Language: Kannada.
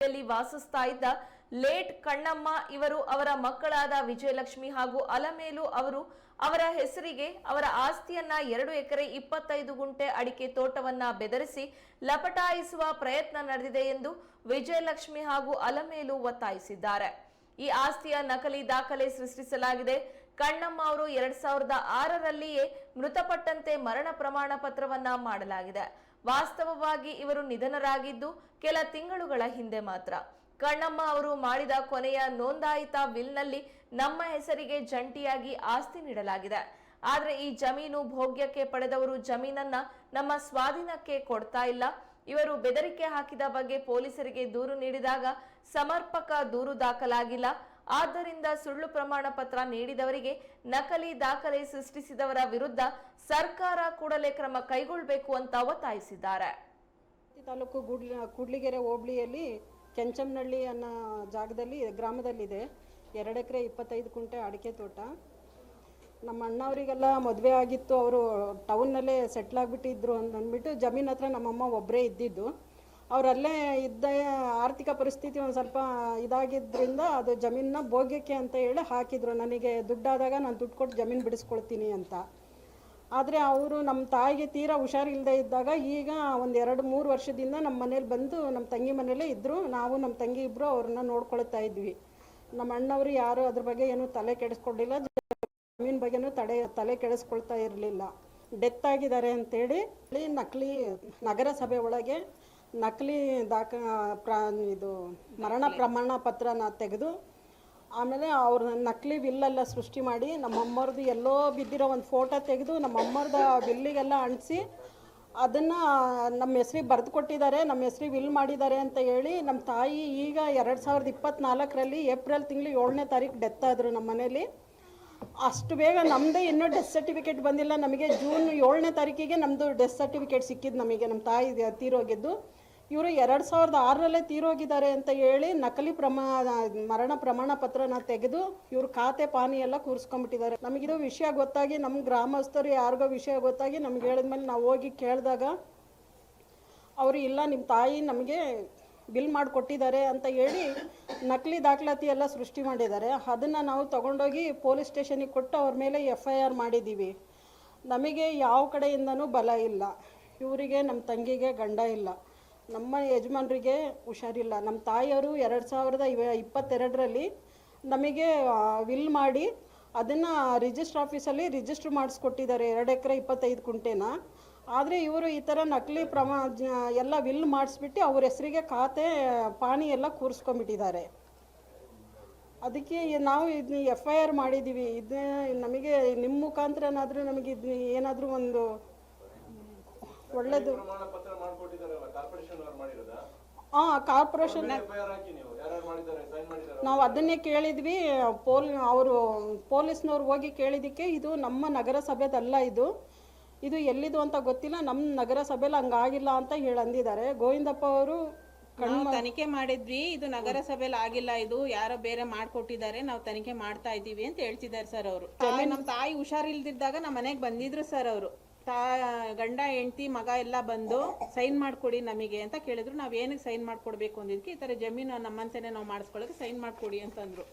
ವಾಸಿಸ್ತಾ ಇದ್ದ ಲೇಟ್ ಕಣ್ಣಮ್ಮ ಇವರು ಅವರ ಮಕ್ಕಳಾದ ವಿಜಯಲಕ್ಷ್ಮಿ ಹಾಗೂ ಅಲಮೇಲು ಅವರು ಅವರ ಹೆಸರಿಗೆ ಅವರ ಆಸ್ತಿಯನ್ನ ಎರಡು ಎಕರೆ ಇಪ್ಪತ್ತೈದು ಗುಂಟೆ ಅಡಿಕೆ ತೋಟವನ್ನ ಬೆದರಿಸಿ ಲಪಟಾಯಿಸುವ ಪ್ರಯತ್ನ ನಡೆದಿದೆ ಎಂದು ವಿಜಯಲಕ್ಷ್ಮಿ ಹಾಗೂ ಅಲಮೇಲು ಒತ್ತಾಯಿಸಿದ್ದಾರೆ. ಈ ಆಸ್ತಿಯ ನಕಲಿ ದಾಖಲೆ ಸೃಷ್ಟಿಸಲಾಗಿದೆ. ಕಣ್ಣಮ್ಮ ಅವರು ಎರಡ್ ಸಾವಿರದ ಆರರಲ್ಲಿಯೇ ಮೃತಪಟ್ಟಂತೆ ಮರಣ ಪ್ರಮಾಣ ಪತ್ರವನ್ನ ಮಾಡಲಾಗಿದೆ. ವಾಸ್ತವವಾಗಿ ಇವರು ನಿಧನರಾಗಿದ್ದು ಕೆಲ ತಿಂಗಳುಗಳ ಹಿಂದೆ ಮಾತ್ರ. ಕಣ್ಣಮ್ಮ ಅವರು ಮಾಡಿದ ಕೊನೆಯ ನೋಂದಾಯಿತ ವಿಲ್ನಲ್ಲಿ ನಮ್ಮ ಹೆಸರಿಗೆ ಜಂಟಿಯಾಗಿ ಆಸ್ತಿ ನೀಡಲಾಗಿದೆ. ಆದರೆ ಈ ಜಮೀನು ಭೋಗ್ಯಕ್ಕೆ ಪಡೆದವರು ಜಮೀನನ್ನ ನಮ್ಮ ಸ್ವಾಧೀನಕ್ಕೆ ಕೊಡ್ತಾ ಇಲ್ಲ. ಇವರು ಬೆದರಿಕೆ ಹಾಕಿದ ಬಗ್ಗೆ ಪೊಲೀಸರಿಗೆ ದೂರು ನೀಡಿದಾಗ ಸಮರ್ಪಕ ದೂರು ದಾಖಲಾಗಿಲ್ಲ. ಆದ್ದರಿಂದ ಸುಳ್ಳು ಪ್ರಮಾಣ ಪತ್ರ ನೀಡಿದವರಿಗೆ ನಕಲಿ ದಾಖಲೆ ಸೃಷ್ಟಿಸಿದವರ ವಿರುದ್ಧ ಸರ್ಕಾರ ಕೂಡಲೇ ಕ್ರಮ ಕೈಗೊಳ್ಳಬೇಕು ಅಂತ ಒತ್ತಾಯಿಸಿದ್ದಾರೆ. ತಾಲೂಕು ಗುಡ್ಲಿ, ಕೂಡ್ಲಿಗೆರೆ ಹೋಬಳಿಯಲ್ಲಿ ಕೆಂಚಮ್ನಹಳ್ಳಿ ಅನ್ನೋ ಜಾಗದಲ್ಲಿ, ಗ್ರಾಮದಲ್ಲಿದೆ. ಎರಡು ಎಕರೆ ಇಪ್ಪತ್ತೈದು ಕುಂಟೆ ಅಡಿಕೆ ತೋಟ. ನಮ್ಮ ಅಣ್ಣವರಿಗೆಲ್ಲ ಮದುವೆ ಆಗಿತ್ತು, ಅವರು ಟೌನ್ನಲ್ಲೇ ಸೆಟ್ಲ್ ಆಗಿಬಿಟ್ಟಿದ್ರು ಅಂತ ಅಂದ್ಬಿಟ್ಟು ಜಮೀನ್ ಹತ್ರ ನಮ್ಮಮ್ಮ ಒಬ್ಬರೇ ಇದ್ದಿದ್ದು. ಅವರಲ್ಲೇ ಇದ್ದ ಆರ್ಥಿಕ ಪರಿಸ್ಥಿತಿ ಒಂದು ಸ್ವಲ್ಪ ಇದಾಗಿದ್ದರಿಂದ ಅದು ಜಮೀನನ್ನ ಭೋಗ್ಯಕ್ಕೆ ಅಂತ ಹೇಳಿ ಹಾಕಿದ್ರು. ನನಗೆ ದುಡ್ಡಾದಾಗ ನಾನು ದುಡ್ಡು ಕೊಟ್ಟು ಜಮೀನು ಬಿಡಿಸ್ಕೊಳ್ತೀನಿ ಅಂತ. ಆದರೆ ಅವರು ನಮ್ಮ ತಾಯಿಗೆ ತೀರಾ ಹುಷಾರಿಲ್ಲದೆ ಇದ್ದಾಗ ಈಗ ಒಂದು ಎರಡು ಮೂರು ವರ್ಷದಿಂದ ನಮ್ಮ ಮನೇಲಿ ಬಂದು ನಮ್ಮ ತಂಗಿ ಮನೇಲೇ ಇದ್ದರು ನಾವು ನಮ್ಮ ತಂಗಿ ಇಬ್ಬರು ಅವ್ರನ್ನ ನೋಡ್ಕೊಳ್ತಾ ಇದ್ವಿ. ನಮ್ಮ ಅಣ್ಣವರು ಯಾರು ಅದ್ರ ಬಗ್ಗೆ ಏನೂ ತಲೆ ಕೆಡಿಸ್ಕೊಂಡಿಲ್ಲ ಜಮೀನ್ ಬಗ್ಗೆನೂ ತಡೆ ತಲೆ ಕೆಡಿಸ್ಕೊಳ್ತಾ ಇರಲಿಲ್ಲ. ಡೆತ್ ಆಗಿದ್ದಾರೆ ಅಂತೇಳಿ ನಕಲಿ ನಗರಸಭೆ ಒಳಗೆ ನಕಲಿ ದಾಖ ಪ್ರ ಇದು ಮರಣ ಪ್ರಮಾಣ ಪತ್ರನ ತೆಗೆದು ಆಮೇಲೆ ಅವ್ರ ನಕಲಿ ವಿಲ್ಲೆಲ್ಲ ಸೃಷ್ಟಿ ಮಾಡಿ ನಮ್ಮಮ್ಮರದು ಎಲ್ಲೋ ಬಿದ್ದಿರೋ ಒಂದು ಫೋಟೋ ತೆಗೆದು ನಮ್ಮ ಅಮ್ಮವ್ರದ್ದು ವಿಲ್ಲಿಗೆಲ್ಲ ಅಂಟಿಸಿ ಅದನ್ನು ನಮ್ಮ ಹೆಸ್ರಿಗೆ ಬರೆದು ಕೊಟ್ಟಿದ್ದಾರೆ ನಮ್ಮ ಹೆಸ್ರಿಗೆ ವಿಲ್ ಮಾಡಿದ್ದಾರೆ ಅಂತ ಹೇಳಿ ನಮ್ಮ ತಾಯಿ ಈಗ ಎರಡು ಸಾವಿರದ ಇಪ್ಪತ್ತ್ನಾಲ್ಕರಲ್ಲಿ ಏಪ್ರಿಲ್ ತಿಂಗಳು ಏಳನೇ ತಾರೀಕು ಡೆತ್ ಆದರು ನಮ್ಮ ಮನೇಲಿ. ಅಷ್ಟು ಬೇಗ ನಮ್ಮದೇ ಇನ್ನೂ ಡೆತ್ ಸರ್ಟಿಫಿಕೇಟ್ ಬಂದಿಲ್ಲ ನಮಗೆ ಜೂನ್ ಏಳನೇ ತಾರೀಕಿಗೆ ನಮ್ಮದು ಡೆತ್ ಸರ್ಟಿಫಿಕೇಟ್ ಸಿಕ್ಕಿದ್ದು ನಮಗೆ ನಮ್ಮ ತಾಯಿ ತೀರೋಗಿದ್ದು. ಇವರು ಎರಡು ಸಾವಿರದ ಆರರಲ್ಲೇ ತೀರೋಗಿದ್ದಾರೆ ಅಂತ ಹೇಳಿ ನಕಲಿ ಪ್ರಮಾ, ಮರಣ ಪ್ರಮಾಣ ಪತ್ರನ ತೆಗೆದು ಇವ್ರ ಖಾತೆ ಪಾನಿ ಎಲ್ಲ ಕೂರಿಸ್ಕೊಂಡ್ಬಿಟ್ಟಿದ್ದಾರೆ. ನಮಗಿದು ವಿಷಯ ಗೊತ್ತಾಗಿ ನಮ್ಮ ಗ್ರಾಮಸ್ಥರು ಯಾರಿಗೋ ವಿಷಯ ಗೊತ್ತಾಗಿ ನಮ್ಗೆ ಹೇಳಿದ್ಮೇಲೆ ನಾವು ಹೋಗಿ ಕೇಳಿದಾಗ ಅವರು ಇಲ್ಲ ನಿಮ್ಮ ತಾಯಿ ನಮಗೆ ಬಿಲ್ ಮಾಡಿಕೊಟ್ಟಿದ್ದಾರೆ ಅಂತ ಹೇಳಿ ನಕಲಿ ದಾಖಲಾತಿ ಎಲ್ಲ ಸೃಷ್ಟಿ ಮಾಡಿದ್ದಾರೆ. ಅದನ್ನು ನಾವು ತಗೊಂಡೋಗಿ ಪೊಲೀಸ್ ಸ್ಟೇಷನಿಗೆ ಕೊಟ್ಟು ಅವ್ರ ಮೇಲೆ ಎಫ್ ಐ ಆರ್ ಮಾಡಿದ್ದೀವಿ ನಮಗೆ ಯಾವ ಕಡೆಯಿಂದನೂ ಬಲ ಇಲ್ಲ. ಇವರಿಗೆ ನಮ್ಮ ತಂಗಿಗೆ ಗಂಡ ಇಲ್ಲ. ನಮ್ಮ ಯಜಮಾನ್ರಿಗೆ ಹುಷಾರಿಲ್ಲ. ನಮ್ಮ ತಾಯಿಯವರು ಎರಡು ಸಾವಿರದ ಇವ ಇಪ್ಪತ್ತೆರಡರಲ್ಲಿ ನಮಗೆ ವಿಲ್ ಮಾಡಿ ಅದನ್ನು ರಿಜಿಸ್ಟ್ರ್ ಆಫೀಸಲ್ಲಿ ರಿಜಿಸ್ಟ್ರ್ ಮಾಡಿಸ್ಕೊಟ್ಟಿದ್ದಾರೆ. ಎರಡು ಎಕರೆ ಇಪ್ಪತ್ತೈದು ಕುಂಟೆನ. ಆದರೆ ಇವರು ಈ ಥರ ನಕಲಿ ಪ್ರಮಾ, ಎಲ್ಲ ವಿಲ್ ಮಾಡಿಸ್ಬಿಟ್ಟು ಅವ್ರ ಹೆಸರಿಗೆ ಖಾತೆ, ಪಾಣಿ ಎಲ್ಲ ಕೂರಿಸ್ಕೊಂಬಿಟ್ಟಿದ್ದಾರೆ ಅದಕ್ಕೆ ನಾವು ಇದನ್ನ ಎಫ್ ಐ ಆರ್ ಮಾಡಿದ್ದೀವಿ. ಇದನ್ನ ನಮಗೆ ನಿಮ್ಮ ಮುಖಾಂತರನಾದರೂ ನಮಗೆ ಇದು ಏನಾದರೂ ಒಂದು ಒಳ್ಳೇದು. ಹಾ ಕಾರ್ಪೊರೇಷನ್ ನೀವು ಅದನ್ನೇ ಕೇಳಿದ್ವಿ ಪೋಲ್ ಅವರು ಪೊಲೀಸ್ನವ್ರು ಹೋಗಿ ಕೇಳಿದಕ್ಕೆ ಇದು ನಮ್ಮ ನಗರಸಭೆದಲ್ಲ ಇದು. ಇದು ಎಲ್ಲಿದು ಅಂತ ಗೊತ್ತಿಲ್ಲ ನಮ್ಮ ನಗರಸಭೆಲಿ ಹಂಗಾಗಿಲ್ಲ ಅಂತ ಹೇಳಿ ಅಂದಿದ್ದಾರೆ. ಗೋವಿಂದಪ್ಪ ಅವರು ನಾವು ತನಿಖೆ ಮಾಡಿದ್ವಿ ಇದು ನಗರಸಭೆಯಲ್ಲಿ ಆಗಿಲ್ಲ ಇದು ಯಾರೋ ಬೇರೆ ಮಾಡ್ಕೊಟ್ಟಿದ್ದಾರೆ ನಾವು ತನಿಖೆ ಮಾಡ್ತಾ ಇದ್ದೀವಿ ಅಂತ ಹೇಳ್ತಿದ್ದಾರೆ ಸರ್ ಅವರು. ನಮ್ಮ ತಾಯಿ ಹುಷಾರಿಲ್ದಿದ್ದಾಗ ನಮ್ಮ ಮನೆಗೆ ಬಂದಿದ್ರು ಸರ್ ಅವರು. ತಾ ಗಂಡ, ಹೆಂಡತಿ, ಮಗ ಎಲ್ಲ ಬಂದು ಸೈನ್ ಮಾಡ್ಕೊಡಿ ನಮಗೆ ಅಂತ ಕೇಳಿದ್ರು. ನಾವು ಏನಕ್ಕೆ ಸೈನ್ ಮಾಡ್ಕೊಡ್ಬೇಕು ಅಂದಿದ್ದಕ್ಕೆ ಈ ತರ ಜಮೀನು ನಮ್ಮಂತೆಯೇ ನಾವು ಮಾಡಿಸ್ಕೊಳ್ಳೋಕೆ ಸೈನ್ ಮಾಡ್ಕೊಡಿ ಅಂತಂದ್ರು.